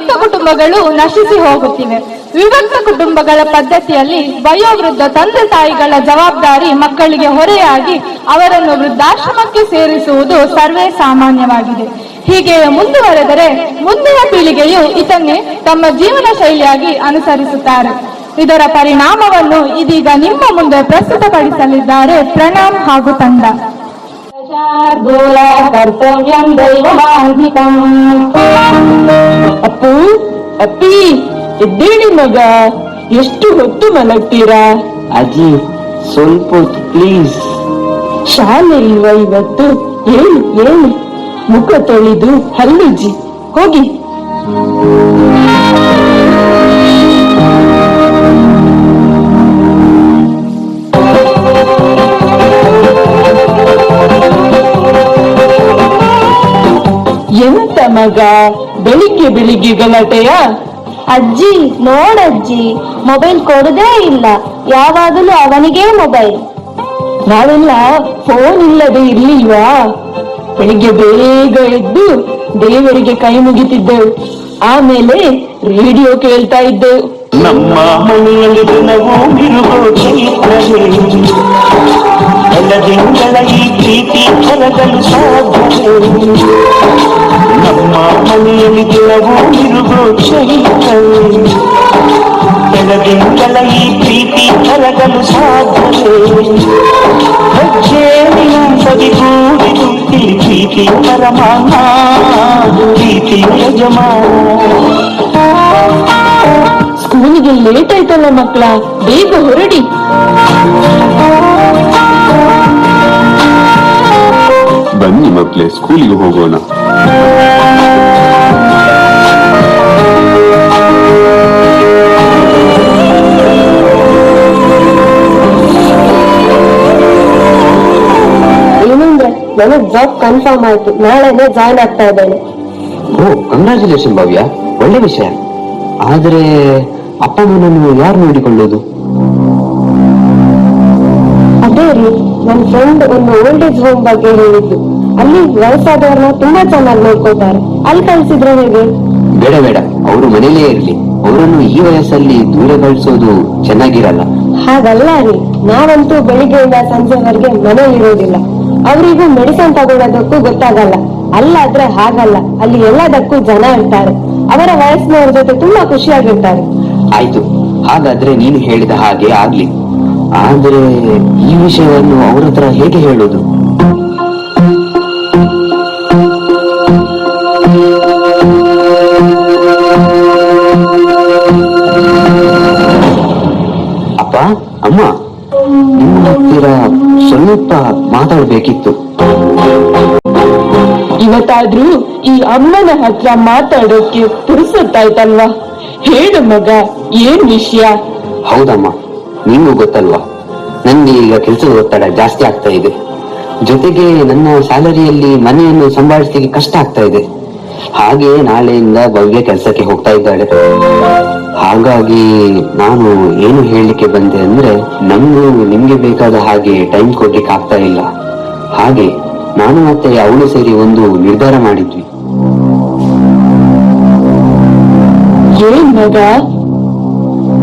ವಿಭಕ್ತ ಕುಟುಂಬಗಳು ನಶಿಸಿ ಹೋಗುತ್ತಿವೆ. ವಿಭಕ್ತ ಕುಟುಂಬಗಳ ಪದ್ಧತಿಯಲ್ಲಿ ವಯೋವೃದ್ಧ ತಂದೆ ತಾಯಿಗಳ ಜವಾಬ್ದಾರಿ ಮಕ್ಕಳಿಗೆ ಹೊರೆಯಾಗಿ ಅವರನ್ನು ವೃದ್ಧಾಶ್ರಮಕ್ಕೆ ಸೇರಿಸುವುದು ಸರ್ವೇ ಸಾಮಾನ್ಯವಾಗಿದೆ. ಹೀಗೆ ಮುಂದುವರೆದರೆ ಮುಂದಿನ ಪೀಳಿಗೆಯು ಇದನ್ನೇ ತಮ್ಮ ಜೀವನ ಶೈಲಿಯಾಗಿ ಅನುಸರಿಸುತ್ತಾರೆ. ಇದರ ಪರಿಣಾಮವನ್ನು ಇದೀಗ ನಿಮ್ಮ ಮುಂದೆ ಪ್ರಸ್ತುತಪಡಿಸಲಿದ್ದಾರೆ ಪ್ರಣಾಮ್ ಹಾಗೂ ತಂಡ. ಅಪ್ಪು ಅಪ್ಪಿ ಎದ್ದೇಳಿ ಮಗ ಎಷ್ಟು ಹೊತ್ತು ಮಲಗ್ತೀರಾ? ಅಜ್ಜಿ ಸ್ವಲ್ಪ ಹೊತ್ತು ಪ್ಲೀಸ್ ಶಾಲೆ ಇಲ್ವ ಇವತ್ತು? ಏನು ಏನು? ಮುಖ ತೊಳೆದು ಹಲ್ಲುಜ್ಜಿ ಹೋಗಿ. ಮಗ ಬೆಳಿಗ್ಗೆ ಬೆಳಿಗ್ಗೆ ಗಲಾಟೆಯ? ಅಜ್ಜಿ ನೋಡಜ್ಜಿ ಮೊಬೈಲ್ ಕೊಡುದೇ ಇಲ್ಲ. ಯಾವಾಗಲೂ ಅವನಿಗೆ ಮೊಬೈಲ್ ನಾವೆಲ್ಲ ಫೋನ್ ಇಲ್ಲದೆ ಇರ್ಲಿಲ್ವಾ? ಬೆಳಿಗ್ಗೆ ಬೇಗ ಎದ್ದು ದೇವರಿಗೆ ಕೈ ಮುಗಿತಿದ್ದೆವು ಆಮೇಲೆ ರೇಡಿಯೋ ಕೇಳ್ತಾ ಇದ್ದೆವು ನಮ್ಮ ಮನೆಯಲ್ಲಿ ದಿನವೂ ಇರುವ ಚೈತ್ರವೇ ಎಲ್ಲದಿಂಗಳ ಈ ಪ್ರೀತಿ ಕರಗಲು ಸಾಧ್ಯವೇ ನಮ್ಮ ಮನೆಯಲ್ಲಿ ದಿನವೂ ಇರುವ ಚೈತ್ರವೇ ಎಲ್ಲದಿಂಗಳ ಈ ಪ್ರೀತಿ ಕರಗಲು ಸಾಧ್ಯವೇ ಹೆಜ್ಜೆಯ ಬದಿಗೂಡಿದು ಈ ಪ್ರೀತಿ ಪರಮಾನ ಪ್ರೀತಿ ಯಜಮಾನ ಸ್ಕೂಲಿಗೆ ಲೇಟ್ ಆಯ್ತಲ್ಲ ಮಕ್ಕಳ ಬೇಗ ಹೊರಡಿ ಬನ್ನಿ ಮಕ್ಕಳೇ ಸ್ಕೂಲಿಗೆ ಹೋಗೋಣ. ನನಗ್ ಜಾಬ್ ಕನ್ಫರ್ಮ್ ಆಯ್ತು. ನಾಳೆನೆ ಜಾಯ್ನ್ ಆಗ್ತಾ ಇದ್ದೇನೆ. Oh congratulation Bhavya. ಒಳ್ಳೆ ವಿಷಯ. ಆದ್ರೆ ಅಪ್ಪ ಅಮ್ಮನನ್ನು ಯಾರು ನೋಡಿಕೊಳ್ಳೋದು? ಅದೇ ರೀ ನನ್ ಫ್ರೆಂಡ್ ಒಂದು ಓಲ್ಡ್ ಏಜ್ ಹೋಮ್ ಬಗ್ಗೆ ಹೇಳಿದ್ದು. ಅಲ್ಲಿ ವಯಸ್ಸಾದವ್ರನ್ನ ತುಂಬಾ ಚೆನ್ನಾಗಿ ನೋಡ್ಕೋತಾರೆ ಅಲ್ಲಿ ಕಳ್ಸಿದ್ರೆ ಹೇಗೆ? ಬೇಡ ಬೇಡ. ಅವರು ಮನೇಲೇ ಇರ್ಲಿ. ಅವರನ್ನು ಈ ವಯಸ್ಸಲ್ಲಿ ದೂರ ಕಳಿಸೋದು ಚೆನ್ನಾಗಿರಲ್ಲ. ಹಾಗಲ್ಲ ರೀ. ನಾವಂತೂ ಬೆಳಿಗ್ಗೆಯಿಂದ ಸಂಜೆವರೆಗೆ ಮನೇಲಿ ಇರೋದಿಲ್ಲ. ಅವರಿಗೂ ಮೆಡಿಸನ್ ತಗೊಳ್ಳೋದಕ್ಕೂ ಗೊತ್ತಾಗಲ್ಲ. ಅಲ್ಲಾದ್ರೆ ಹಾಗಲ್ಲ. ಅಲ್ಲಿ ಎಲ್ಲದಕ್ಕೂ ಜನ ಇರ್ತಾರೆ. ಅವರ ವಯಸ್ಸಿನವ್ರ ಜೊತೆ ತುಂಬಾ ಖುಷಿಯಾಗಿರ್ತಾರೆ. ಆಯ್ತು. ಹಾಗಾದ್ರೆ ನೀನು ಹೇಳಿದ ಹಾಗೆ ಆಗ್ಲಿ. ಆದ್ರೆ ಈ ವಿಷಯವನ್ನು ಅವರ ಹತ್ರ ಹೇಗೆ ಹೇಳೋದು? ಅಪ್ಪ ಅಮ್ಮ ನಿಮ್ಮ ಹತ್ತಿರ ಸ್ವಲ್ಪ ಮಾತಾಡಬೇಕಿತ್ತು. ಇವತ್ತಾದ್ರೂ ಈ ಅಮ್ಮನ ಹತ್ರ ಮಾತಾಡೋಕೆ ಪುರುಸತ್ತಾಯ್ತಲ್ವಾ? ಹೇಳು ಮಗ ಏನ್ ವಿಷಯ? ಹೌದಮ್ಮ. ನಿಮಗೂ ಗೊತ್ತಲ್ವಾ? ನನ್ಗೆ ಈಗ ಕೆಲಸದ ಒತ್ತಡ ಜಾಸ್ತಿ ಆಗ್ತಾ ಇದೆ. ಜೊತೆಗೆ ನನ್ನ ಸ್ಯಾಲರಿಯಲ್ಲಿ ಮನೆಯನ್ನು ಸಂಭಾಳಿಸಲಿಕ್ಕೆ ಕಷ್ಟ ಆಗ್ತಾ ಇದೆ. ಹಾಗೆ ನಾಳೆಯಿಂದ ಭವ್ಯ ಕೆಲಸಕ್ಕೆ ಹೋಗ್ತಾ ಇದ್ದಾಳೆ. ಹಾಗಾಗಿ ನಾನು ಏನು ಹೇಳಲಿಕ್ಕೆ ಬಂದೆ ಅಂದ್ರೆ ನಮ್ಗೂ ನಿಮ್ಗೆ ಬೇಕಾದ ಹಾಗೆ ಟೈಮ್ ಕೊಡ್ಲಿಕ್ಕೆ ಆಗ್ತಾ ಇಲ್ಲ. ಹಾಗೆ ನಾನು ಮತ್ತೆ ಅವಳು ಸೇರಿ ಒಂದು ನಿರ್ಧಾರ ಮಾಡಿದ್ವಿ.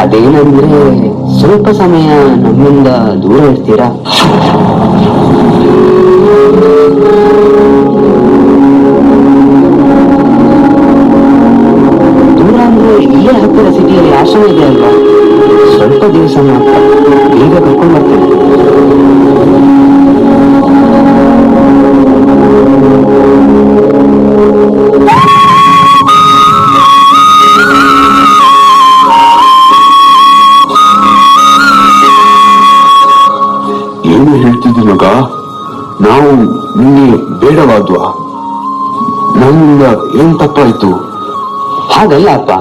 ಅದೇನಂದ್ರೆ ಸ್ವಲ್ಪ ಸಮಯ ನಮ್ಮಿಂದ ದೂರ ಇರ್ತೀರಾ ದೂರ ಅಂದ್ರೆ ಇಲ್ಲೇ ಹತ್ತಿರ ಸಿಟಿಯಲ್ಲಿ ಆಶ್ರಮ ಇದೆ ಅಲ್ವಾ ಸ್ವಲ್ಪ ದಿವಸ ಮಾತ್ರ ನಾವು ನಿನ್ನೆ ಬೇಡವಾದ್ವಾ? ನನ್ನಿಂದ ಏನ್ ತಪ್ಪಾಯ್ತು? ಹಾಗಲ್ಲ ಅಪ್ಪ.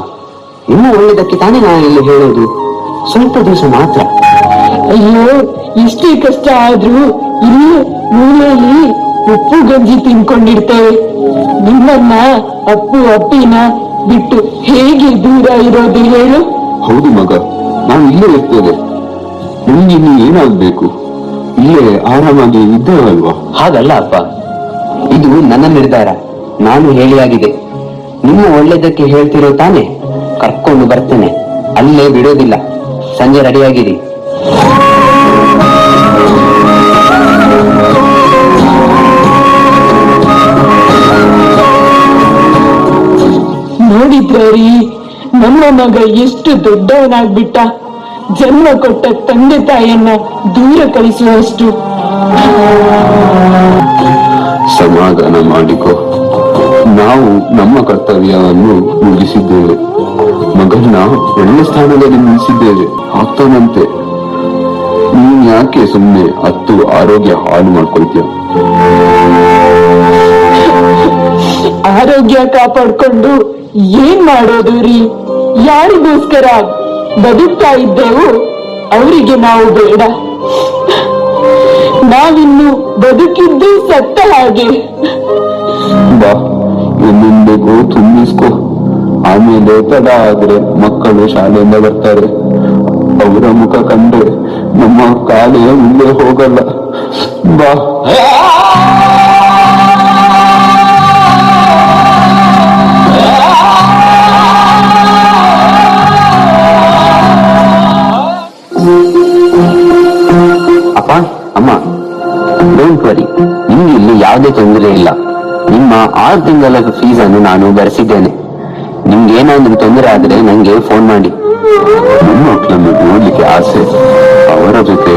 ಇನ್ನೂ ಒಳ್ಳೇದಕ್ಕೆ ತಾನೇ ನಾನು ಇಲ್ಲಿ ಹೇಳೋದು. ಸ್ವಲ್ಪ ದಿವಸ ಮಾತ್ರ. ಅಯ್ಯೋ ಇಷ್ಟೇ ಕಷ್ಟ ಆದ್ರೂ ಇಲ್ಲಿ ಮೂಲೆಯಲ್ಲಿ ಉಪ್ಪು ಗಂಜಿ ತಿನ್ಕೊಂಡಿರ್ತೇವೆ. ನಿಮ್ಮನ್ನ ಅಪ್ಪು ಅಪ್ಪಿನ ಬಿಟ್ಟು ಹೇಗೆ ದೂರ ಇರೋದು ಹೇಳು. ಹೌದು ಮಗ ನಾವು ಇಲ್ಲೇ ಇರ್ತೇವೆ. ನಿಮ್ಗೆ ಇನ್ನು ಏನಾಗ್ಬೇಕು? ಇಲ್ಲೇ ಆರಾಮಾಗಿ ಇದ್ದೇವಲ್ವಾ? ಹಾಗಲ್ಲ ಅಪ್ಪ. ಇದು ನನ್ನ ನಿರ್ಧಾರ. ನಾನು ಹೇಳಿಯಾಗಿದೆ. ನಿಮ್ಮ ಒಳ್ಳೇದಕ್ಕೆ ಹೇಳ್ತಿರೋ ತಾನೆ ಕರ್ಕೊಂಡು ಬರ್ತೇನೆ. ಅಲ್ಲೇ ಬಿಡೋದಿಲ್ಲ. ಸಂಜೆ ರೆಡಿಯಾಗಿರಿ. ನೋಡಿದ್ರಿ ನಮ್ಮ ಮಗ ಎಷ್ಟು ದೊಡ್ಡವನಾಗ್ಬಿಟ್ಟ. ಜನ್ಮ ಕೊಟ್ಟ ತಂದೆ ತಾಯಿಯನ್ನ ದೂರ ಕಳಿಸುವಷ್ಟು ಸಮಾಧಾನ ಮಾಡಿಕೊ. ನಾವು ನಮ್ಮ ಕರ್ತವ್ಯವನ್ನು ಮುಗಿಸಿದ್ದೇವೆ. ಮಗನ ಒಳ್ಳೆ ಸ್ಥಾನದಲ್ಲಿ ನಿಲ್ಲಿಸಿದ್ದೇವೆ. ಆಗ್ತಾನಂತೆ. ನೀನ್ ಯಾಕೆ ಸುಮ್ಮನೆ ಹತ್ತು ಆರೋಗ್ಯ ಹಾಳು ಮಾಡ್ಕೊಳ್ತೀಯ? ಆರೋಗ್ಯ ಕಾಪಾಡ್ಕೊಂಡು ಏನ್ ಮಾಡೋದು ರೀ? ಯಾರಿಗೋಸ್ಕರ? ಬದುಕ್ತಾ ಇದ್ದೆವು, ಅವರಿಗೆ ನಾವು ಬೇಡ. ನಾವಿನ್ನು ಬದುಕಿದ್ದು ಸತ್ತ ಹಾಗೆ ಬಾ ಬೇಕು ತುಂಬಿಸ್ಕೊ. ಆಮೇಲೆ ತಡ ಆದ್ರೆ ಮಕ್ಕಳು ಶಾಲೆಯಿಂದ ಬರ್ತಾರೆ. ಅವರ ಮುಖ ಕಂಡ್ರೆ ನಮ್ಮ ಕಾಲೇ ಮುಂದೆ ಹೋಗಲ್ಲ. ಬಾ. ಅಪ್ಪ ಅಮ್ಮ ಡೋಂಟ್ ವರಿ ನಿಮ್ಗೆ ಇಲ್ಲಿ ಯಾವುದೇ ತೊಂದರೆ ಇಲ್ಲ. ನಿಮ್ಮ ಆರು ತಿಂಗಳ ಫೀಸ್ ಅನ್ನು ನಾನು ಭರಿಸಿದ್ದೇನೆ. ನಿಮ್ಗೆ ಏನಾದ್ರೂ ತೊಂದರೆ ಆದ್ರೆ ನಂಗೆ ಫೋನ್ ಮಾಡಿ. ನನ್ನ ಮಕ್ಕಳನ್ನು ನೋಡ್ಲಿಕ್ಕೆ ಆಸೆ. ಅವರ ಜೊತೆ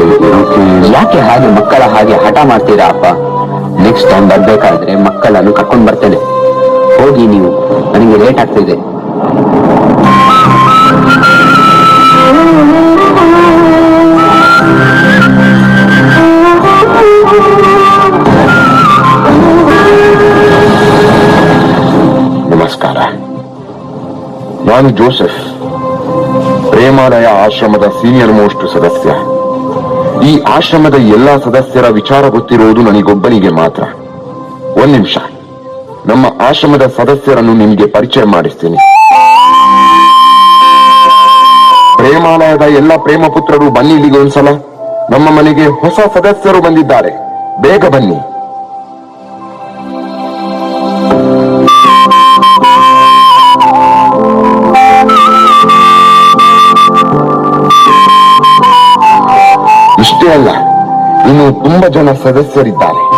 ಯಾಕೆ ಹಾಗೆ ಮಕ್ಕಳ ಹಾಗೆ ಹಠ ಮಾಡ್ತೀರಾ, ಅಪ್ಪ? ನೆಕ್ಸ್ಟ್ ಟೈಮ್ ಬರ್ಬೇಕಾದ್ರೆ ಮಕ್ಕಳನ್ನು ಕರ್ಕೊಂಡ್ ಬರ್ತೇನೆ. ಹೋಗಿ ನೀವು, ನನಗೆ ಲೇಟ್ ಆಗ್ತಿದೆ. ನಾನು ಜೋಸೆಫ್. ಪ್ರೇಮಾಲಯ ಆಶ್ರಮದ ಸೀನಿಯರ್ ಮೋಸ್ಟ್ ಸದಸ್ಯ. ಈ ಆಶ್ರಮದ ಎಲ್ಲಾ ಸದಸ್ಯರ ವಿಚಾರ ಗೊತ್ತಿರುವುದು ನನಗೊಬ್ಬನಿಗೆ ಮಾತ್ರ. ಒಂದ್ ನಿಮಿಷ. ನಮ್ಮ ಆಶ್ರಮದ ಸದಸ್ಯರನ್ನು ನಿಮಗೆ ಪರಿಚಯ ಮಾಡಿಸ್ತೀನಿ. ಪ್ರೇಮಾಲಯದ ಎಲ್ಲ ಪ್ರೇಮ ಪುತ್ರರು ಬನ್ನಿ ಇಲ್ಲಿಗೆ ಒಂದ್ಸಲ. ನಮ್ಮ ಮನೆಗೆ ಹೊಸ ಸದಸ್ಯರು ಬಂದಿದ್ದಾರೆ. ಬೇಗ ಬನ್ನಿ. ಅಲ್ಲ. ಇನ್ನು ತುಂಬಾ ಜನ ಸದಸ್ಯರಿದ್ದಾರೆ.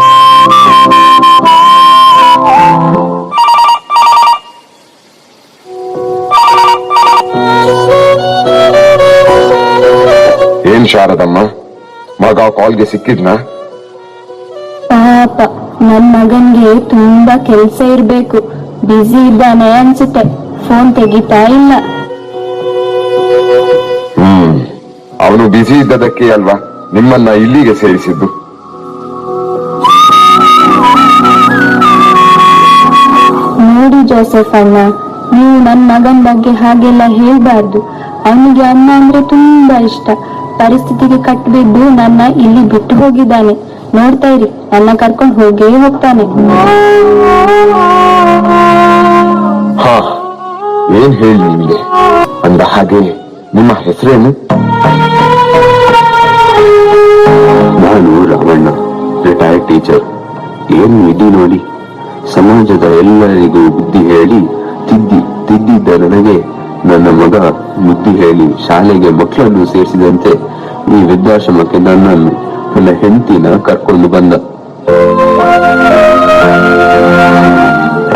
ಏನ್ ಶಾರದಮ್ಮ? ಮಗ ಕಾಲ್ಗೆ ಸಿಕ್ಕಿದ್ನಾ? ಪಾಪ ನನ್ ಮಗನ್ಗೆ ತುಂಬಾ ಕೆಲ್ಸ ಇರ್ಬೇಕು. ಬ್ಯುಸಿ ಇದ್ದಾನೆ ಅನ್ಸುತ್ತೆ. ಫೋನ್ ತೆಗಿತಾ ಇಲ್ಲ. ಹ್ಮ್. ಅವನು ಬ್ಯುಸಿ ಇದ್ದದಕ್ಕೆ ಅಲ್ವಾ? ನಿಮ್ಮನ್ನ ಇಲ್ಲಿಗೆ ಸೇರಿಸಿದ್ದು. ನೋಡಿ ಜೋಸೆಫ್ ಅಣ್ಣ ನೀವು ನನ್ನ ಮಗನ್ ಬಗ್ಗೆ ಹಾಗೆಲ್ಲ ಹೇಳ್ಬಾರ್ದು. ಅವನಿಗೆ ಅಣ್ಣ ಅಂದ್ರೆ ತುಂಬಾ ಇಷ್ಟ. ಪರಿಸ್ಥಿತಿಗೆ ಕಟ್ಟಬಿದ್ದು ನನ್ನ ಇಲ್ಲಿ ಬಿಟ್ಟು ಹೋಗಿದ್ದಾನೆ. ನೋಡ್ತಾ ಇರಿ ನನ್ನ ಕರ್ಕೊಂಡು ಹೋಗೇ ಹೋಗ್ತಾನೆ. ಹಾ ಏನ್ ಹೇಳಿ ನಿಮ್ಗೆ? ಅಂದ ಹಾಗೆ ನಿಮ್ಮ ಹೆಸರೇನು? ನಾನು ರಾಮಣ್ಣ ರಿಟೈರ್ಡ್ ಟೀಚರ್ ಏನು ಇದ್ದಿ ನೋಡಿ? ಸಮಾಜದ ಎಲ್ಲರಿಗೂ ಬುದ್ಧಿ ಹೇಳಿ, ತಿದ್ದಿ, ತಿದ್ದಿದ್ದ ನನಗೆ ನನ್ನ ಮಗ ಬುದ್ಧಿ ಹೇಳಿ ಶಾಲೆಗೆ ಮಕ್ಕಳನ್ನು ಸೇರಿಸಿದಂತೆ ಈ ವೃದ್ಧಾಶ್ರಮಕ್ಕೆ ನನ್ನನ್ನು, ನನ್ನ ಹೆಂಡತಿನ ಕರ್ಕೊಂಡು ಬಂದ.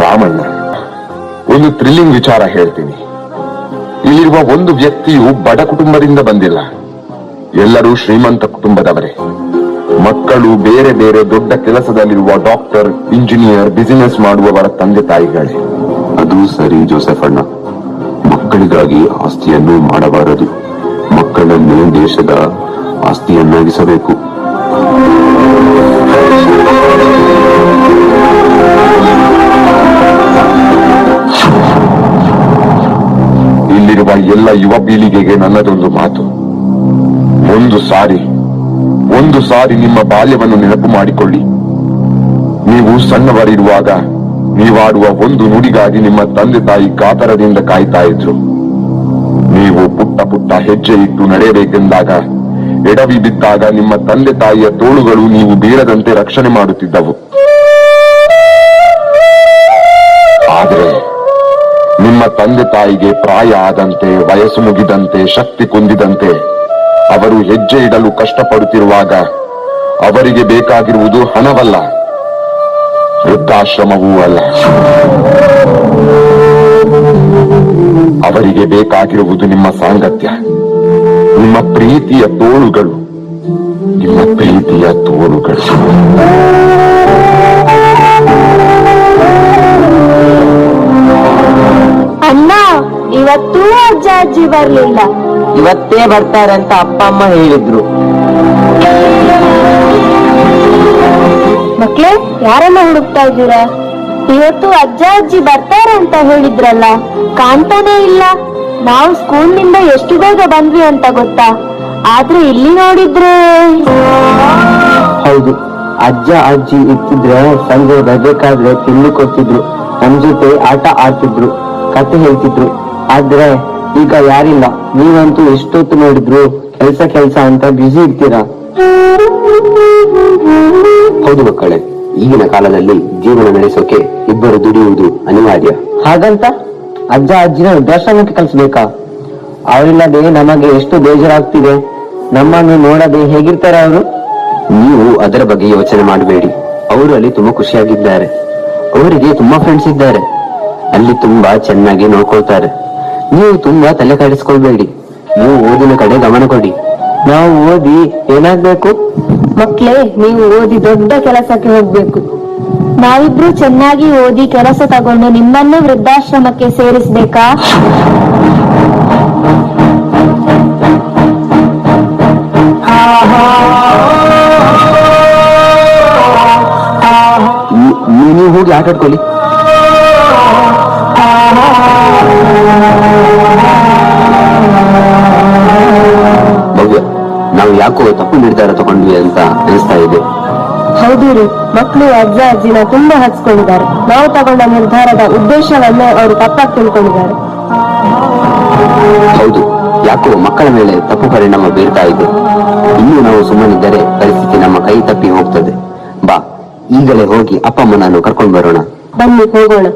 ರಾಮಣ್ಣ ಒಂದು ಥ್ರಿಲ್ಲಿಂಗ್ ವಿಚಾರ ಹೇಳ್ತೀನಿ. ಇಲ್ಲಿರುವ ಒಂದು ವ್ಯಕ್ತಿಯು ಬಡ ಕುಟುಂಬದಿಂದ ಬಂದಿಲ್ಲ. ಎಲ್ಲರೂ ಶ್ರೀಮಂತ ಕುಟುಂಬದವರೇ. ಮಕ್ಕಳು ಬೇರೆ ಬೇರೆ ದೊಡ್ಡ ಕೆಲಸದಲ್ಲಿರುವ ಡಾಕ್ಟರ್ ಇಂಜಿನಿಯರ್ ಬಿಸಿನೆಸ್ ಮಾಡುವವರ ತಂದೆ ತಾಯಿಗಳೇ. ಅದು ಸರಿ ಜೋಸೆಫ್ ಅಣ್ಣ. ಮಕ್ಕಳಿಗಾಗಿ ಆಸ್ತಿಯನ್ನು ಮಾಡಬಾರದು. ಮಕ್ಕಳನ್ನು ದೇಶದ ಆಸ್ತಿಯನ್ನಾಗಿಸಬೇಕು. ಇಲ್ಲಿರುವ ಎಲ್ಲ ಯುವ ಪೀಳಿಗೆಗೆ ನನ್ನದೊಂದು ಮಾತು. ಒಂದು ಸಾರಿ ಒಂದು ಸಾರಿ ನಿಮ್ಮ ಬಾಲ್ಯವನ್ನು ನೆನಪು ಮಾಡಿಕೊಳ್ಳಿ. ನೀವು ಸಣ್ಣವರಿರುವಾಗ ನೀವಾಡುವ ಒಂದು ನುಡಿಗಾಗಿ ನಿಮ್ಮ ತಂದೆ ತಾಯಿ ಕಾತರದಿಂದ ಕಾಯ್ತಾ ಇದ್ರು. ನೀವು ಪುಟ್ಟ ಪುಟ್ಟ ಹೆಜ್ಜೆ ಇಟ್ಟು ನಡೆಯಬೇಕೆಂದಾಗ ಎಡವಿ ಬಿದ್ದಾಗ ನಿಮ್ಮ ತಂದೆ ತಾಯಿಯ ತೋಳುಗಳು ನೀವು ಬೀಳದಂತೆ ರಕ್ಷಣೆ ಮಾಡುತ್ತಿದ್ದವು. ಆದರೆ ನಿಮ್ಮ ತಂದೆ ತಾಯಿಗೆ ಪ್ರಾಯ ಆದಂತೆ, ವಯಸ್ಸು ಮುಗಿದಂತೆ, ಶಕ್ತಿ ಕುಂದಿದಂತೆ ಅವರು ಹೆಜ್ಜೆ ಇಡಲು ಕಷ್ಟಪಡುತ್ತಿರುವಾಗ ಅವರಿಗೆ ಬೇಕಾಗಿರುವುದು ಹಣವಲ್ಲ, ವೃದ್ಧಾಶ್ರಮವೂ ಅಲ್ಲ. ಅವರಿಗೆ ಬೇಕಾಗಿರುವುದು ನಿಮ್ಮ ಸಾಂಗತ್ಯ, ನಿಮ್ಮ ಪ್ರೀತಿಯ ತೋಳುಗಳು, ನಿಮ್ಮ ಪ್ರೀತಿಯ ತೋಳುಗಳು. ಅಣ್ಣ, ಇವತ್ತೂ ಅಜ್ಜ ಅಜ್ಜಿ ಬರ್ಲಿಲ್ಲ. ಇವತ್ತೇ ಬರ್ತಾರೆ ಅಂತ ಅಪ್ಪ ಅಮ್ಮ ಹೇಳಿದ್ರು. ಮಕ್ಳೇ ಯಾರನ್ನ ಹುಡುಕ್ತಾ ಇದ್ದೀರಾ? ಇವತ್ತು ಅಜ್ಜ ಅಜ್ಜಿ ಬರ್ತಾರೆ ಅಂತ ಹೇಳಿದ್ರಲ್ಲ ಕಾಣ್ತಾನೆ ಇಲ್ಲ. ನಾವು ಸ್ಕೂಲ್ನಿಂದ ಎಷ್ಟು ಬೇಗ ಬಂದ್ವಿ ಅಂತ ಗೊತ್ತಾ? ಆದ್ರೆ ಇಲ್ಲಿ ನೋಡಿದ್ರೆ ಹೌದು ಅಜ್ಜ ಅಜ್ಜಿ ಇರ್ತಿದ್ರೆ ಸಂಜೆ ಬರ್ಬೇಕಾದ್ರೆ ತಿಂಡಿ ಕೊಡ್ತಿದ್ರು. ನಮ್ ಜೊತೆ ಆಟ ಆಡ್ತಿದ್ರು ಕತೆ ಹೇಳ್ತಿದ್ರು. ಆದ್ರೆ ಈಗ ಯಾರಿಲ್ಲ? ನೀವಂತೂ ಎಷ್ಟೊತ್ತು ನೋಡಿದ್ರು ಕೆಲ್ಸ ಕೆಲ್ಸ ಅಂತ ಬ್ಯುಸಿ ಇರ್ತೀರಾ? ಹೌದು ಮಕ್ಕಳೇ ಈಗಿನ ಕಾಲದಲ್ಲಿ ಜೀವನ ನಡೆಸೋಕೆ ಇಬ್ಬರು ದುಡಿಯುವುದು ಅನಿವಾರ್ಯ. ಹಾಗಂತ ಅಜ್ಜ ಅಜ್ಜಿನ ವೃದ್ಧಾಶ್ರಮಕ್ಕೆ ಕಲಿಸ್ಬೇಕಾ ಅವರಿಲ್ಲದೆ ನಮಗೆ ಎಷ್ಟು ಬೇಜಾರಾಗ್ತಿದೆ. ನಮ್ಮನ್ನು ನೋಡದೆ ಹೇಗಿರ್ತಾರೆ ಅವರು? ನೀವು ಅದರ ಬಗ್ಗೆ ಯೋಚನೆ ಮಾಡಬೇಡಿ. ಅವರು ಅಲ್ಲಿ ತುಂಬಾ ಖುಷಿಯಾಗಿದ್ದಾರೆ. ಅವರಿಗೆ ತುಂಬಾ ಫ್ರೆಂಡ್ಸ್ ಇದ್ದಾರೆ. ಅಲ್ಲಿ ತುಂಬಾ ಚೆನ್ನಾಗಿ ನೋಡ್ಕೊಳ್ತಾರೆ. ನೀವು ತುಂಬಾ ತಲೆ ಕೆಡಿಸ್ಕೊಳ್ಬೇಡಿ. ನೀವು ಓದಿನ ಕಡೆ ಗಮನ ಕೊಡಿ. ನಾವು ಓದಿ ಏನಾಗ್ಬೇಕು? ಮಕ್ಳೇ ನೀವು ಓದಿ ದೊಡ್ಡ ಕೆಲಸಕ್ಕೆ ಹೋಗ್ಬೇಕು. ನಾವಿಬ್ರು ಚೆನ್ನಾಗಿ ಓದಿ ಕೆಲಸ ತಗೊಂಡು ನಿಮ್ಮನ್ನು ವೃದ್ಧಾಶ್ರಮಕ್ಕೆ ಸೇರಿಸ್ಬೇಕಾ? ನೀ- ನೀವು ಹೋಗಿ ಆಟ ಯಾಕೋ ತಪ್ಪು ನಿರ್ಧಾರ ತಗೊಂಡ್ವಿ ಅಂತ ಅನಿಸ್ತಾ ಇದೆ. ಹೌದು ರೀ ಮಕ್ಕಳು ಅಜ್ಜ ಅಜ್ಜಿನ ತುಂಬಾ ಹಚ್ಕೊಂಡಿದ್ದಾರೆ. ನಾವು ತಗೊಂಡ ನಿರ್ಧಾರದ ಉದ್ದೇಶವನ್ನೇ ಅವರು ತಪ್ಪಾಗಿ ತಿಳ್ಕೊಂಡಿದ್ದಾರೆ. ಹೌದು ಯಾಕೋ ಮಕ್ಕಳ ಮೇಲೆ ತಪ್ಪು ಪರಿಣಾಮ ಬೀರ್ತಾ ಇದೆ. ಇನ್ನೂ ನಾವು ಸುಮ್ಮನಿದ್ದರೆ ಪರಿಸ್ಥಿತಿ ನಮ್ಮ ಕೈ ತಪ್ಪಿ ಹೋಗ್ತದೆ. ಬಾ ಈಗಲೇ ಹೋಗಿ ಅಪ್ಪ ಅಮ್ಮನನ್ನು ಕರ್ಕೊಂಡು ಬರೋಣ. ಬನ್ನಿ ಹೋಗೋಣ.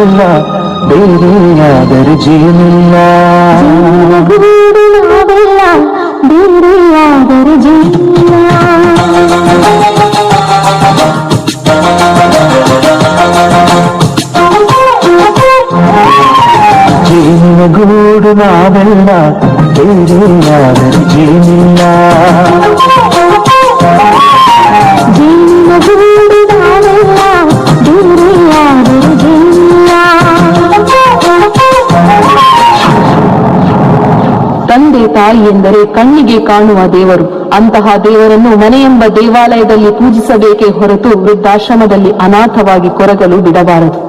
ನಾವೆಲ್ಲ ಬೇರೆಯಾದರೆ ಜೀವನಿಲ್ಲ ಜೀವನಗೂಡು ನಾವೆಲ್ಲ ಬೇರೆಯಾದರೆ ಜೀವನಿಲ್ಲ ತಂದೆ ತಾಯಿ ಎಂದರೆ ಕಣ್ಣಿಗೆ ಕಾಣುವ ದೇವರು. ಅಂತಹ ದೇವರನ್ನು ಮನೆಯೆಂಬ ದೇವಾಲಯದಲ್ಲಿ ಪೂಜಿಸಬೇಕೇ ಹೊರತು ವೃದ್ಧಾಶ್ರಮದಲ್ಲಿ ಅನಾಥವಾಗಿ ಕೊರಗಲು ಬಿಡಬಾರದು.